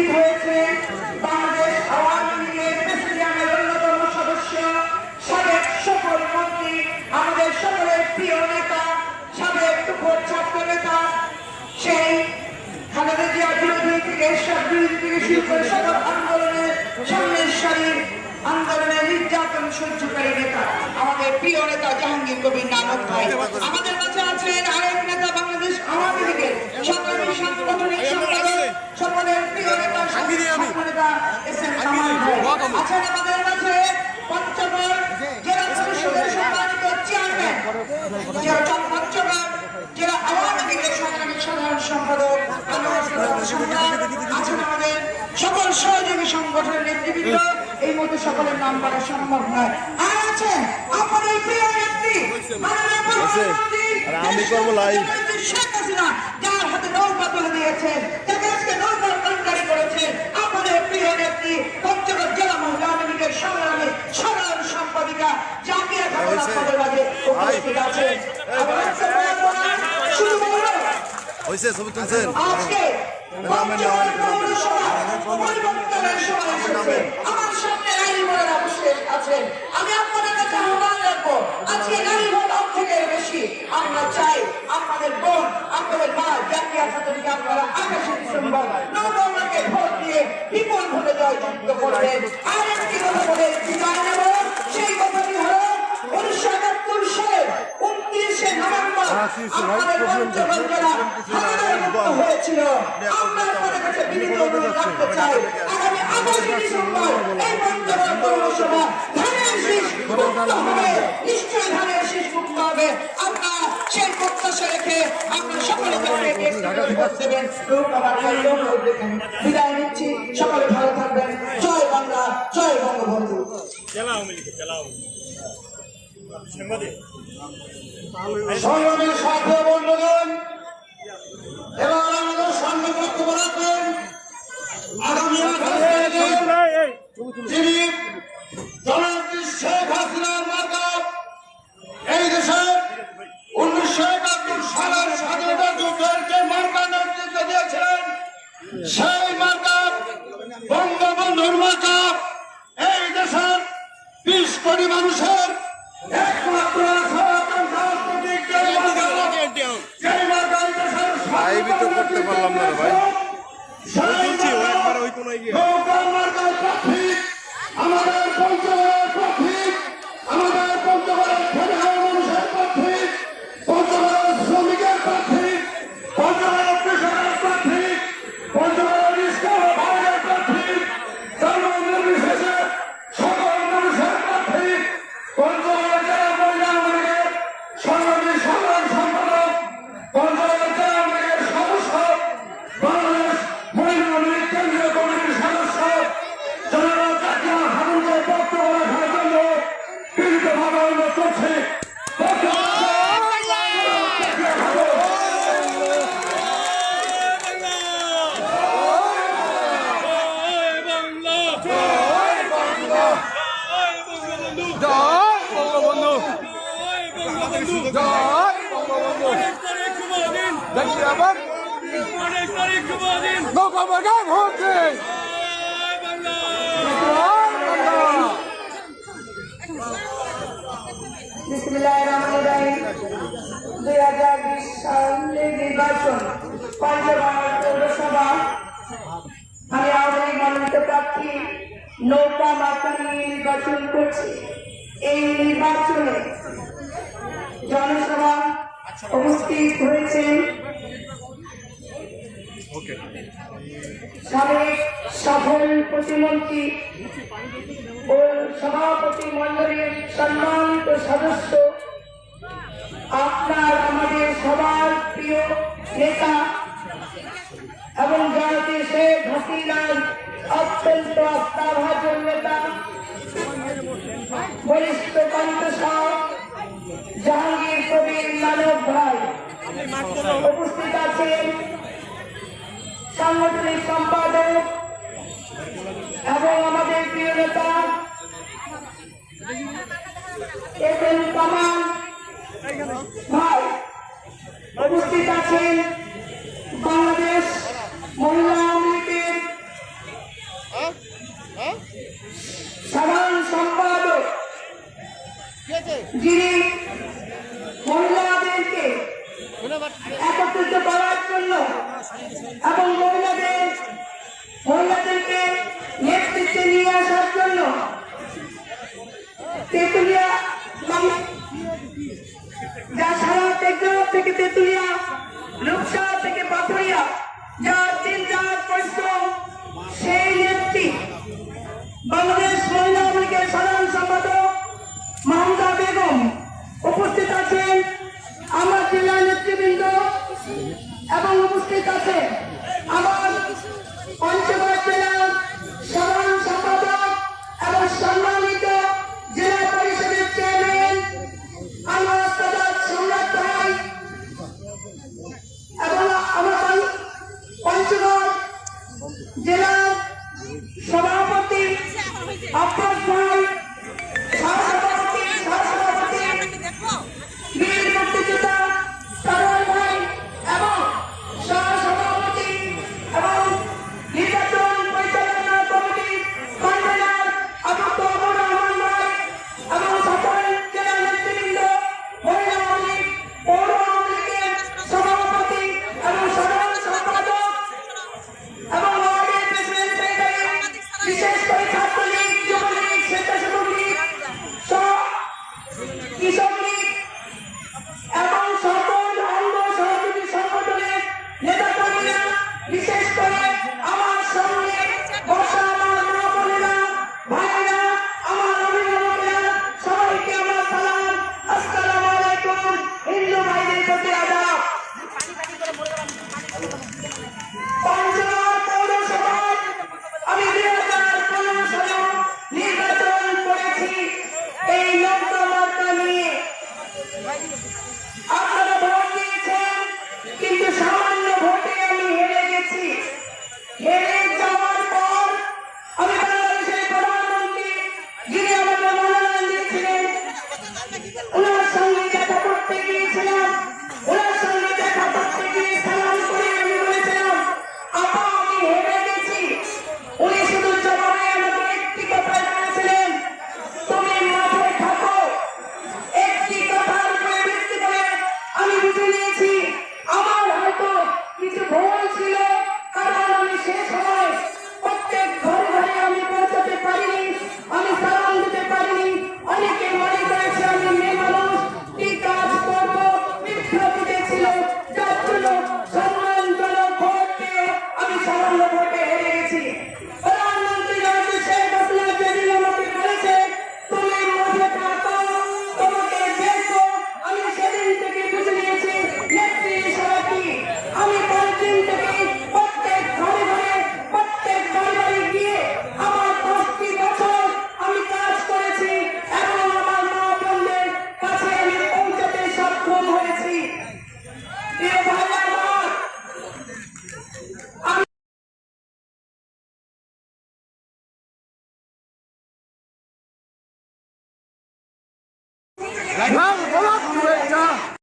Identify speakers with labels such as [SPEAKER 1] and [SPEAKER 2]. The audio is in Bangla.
[SPEAKER 1] উপস্থিত হয়েছে বাংলাদেশ আওয়ামী লীগের প্রেসিডিয়ামের অন্যতম সদস্য, সাবেক সকল মন্ত্রী, আমাদের সকলের প্রিয় নেতা, সাবেক তুখোর ছাত্র নেতা, সেই খালেদা জিয়া বিরোধী থেকে এরশাদ বিরোধী থেকে শুরু করে সকল আন্দোলনের সামনের সারির আন্দোলনের নির্যাতন সহ্যকারী নেতা, আমাদের প্রিয় নেতা জাহাঙ্গীর কবির নানক ভাই। আমাদের কাছে আছেন আরেক নেতা আওয়ামী লীগের সাংগঠনিক সম্পাদক সকলের প্রিয় নেতা সাংগঠনিক এস এম কামাল ভাই। আছেন আমাদের কাছে পঞ্চগড় জেলা পরিষদের সম্মানিত চেয়ারম্যান। পঞ্চগড় জেলা আওয়ামী লীগের সংগ্রামী সাধারণ সম্পাদক আনোয়ার প্রধান সম্রাট আছেন আমাদের সকল সহযোগী সংগঠনের নেতৃবৃন্দ। এই মধ্যে সকলের নাম বলা সম্ভব নয়। আর আছেন আমাদের প্রিয় নেত্রী
[SPEAKER 2] আমি করব live।
[SPEAKER 1] শেখ হাসিনা যার হাতে নৌকা তুলে দিয়েছে যাকে আজকে নৌকার কলকারি করেছে আমাদের প্রিয় নেত্রী পঞ্চগড় জেলা মহিলা লীগের সংগ্রামী সাধারণ সম্পাদিকা জাকিয়া খাতুন আপনাদের মাঝে উপস্থিত আছে আমরা শুরু
[SPEAKER 2] হয়েছে ছবি তুলছেন?
[SPEAKER 1] আজকে পঞ্চগড় পৌরসভা পরিবর্তনের সময় এসেছে। আমার সামনে গাড়ি ঘোড়ারা আছেন। আমি আপনাদের কাছে আহ্বান রাখব, আজকে গাড়ি ঘোড়া অর্ধেকের বেশি। আমরা চাই আপনাদের বোন, আপনাদের মা, জাতীয় ছাত্রীকে আপনারা আঠাশে ডিসেম্বর নবমাকে ভোট দিয়ে বিপুল ভোটে জয়যুক্ত করবেন। আর একটি কথা বলে বিদায় নেব, সেই কথাটি হলো উনিশশো একাত্তর সালের উনত্রিশে নভেম্বর আমাদের পঞ্চগড় জেলা হয়েছিল আমরা আপনাদের কাছে বিনীত অনুরোধ রাখতে চাই। আগামী আঠাশে ডিসেম্বর এই পঞ্চগড় পৌরসভা ধানের শীষ মুক্ত হবে। নিশ্চয় ধানের শীষ মুক্ত হবে। জানিয়ে অনুরোধ রেখে বিদায় নিচ্ছি সকলে ভালো থাকবেন জয় বাংলা জয় বঙ্গবন্ধু সংগ্রামের সাথে বন্ধুগণ এবার আমাদের সামনে বক্তব্য রাখবেন আগামী আঠাশ সেই মার্কা বঙ্গবন্ধুর মার্কা এই দেশের বিশ কোটি মানুষের একমাত্র
[SPEAKER 2] করতে পারলাম না ভাই।
[SPEAKER 3] একবার ওই কোনায় গিয়ে।
[SPEAKER 1] আমাদের বিসমিল্লাহির রহমানির রহিম দুই হাজার বিশ সালের নির্বাচন পঞ্চগড় পৌরসভা আমি নৌকা নিয়ে নির্বাচন করছি এই নির্বাচনে জনসভা উপস্থিত হয়েছেন। সাবেক সফল প্রতিমন্ত্রী ও সভাপতি মন্ডলীর সম্মানিত সদস্য আপনার আমাদের সবার প্রিয় নেতা এবং জাতি শেখ হাসিনার অত্যন্ত আস্থাভাজন নেতা বরিষ্ঠ কণ্ঠস্বর জাহাঙ্গীর কবির মানব ভাই। উপস্থিত আছেন সাংগঠনিক সম্পাদক এবং আমাদের প্রিয় নেতা এস এম কামাল ভাই। উপস্থিত আছেন বাংলাদেশ মহিলা আওয়ামী
[SPEAKER 3] সাধারণ সম্পাদক যিনি থেকে তেঁতুলিয়া, রূপসা থেকে পাথরিয়া, যার দিন যার পরিশ্রম সেই নেত্রী বাংলাদেশ মহিলা লীগের সাধারণ সম্পাদক মাহমুদা বেগম উপস্থিত আছেন আমার জেলা নেতৃবৃন্দ এবং উপস্থিত আছে আমার
[SPEAKER 1] পঞ্চবাদ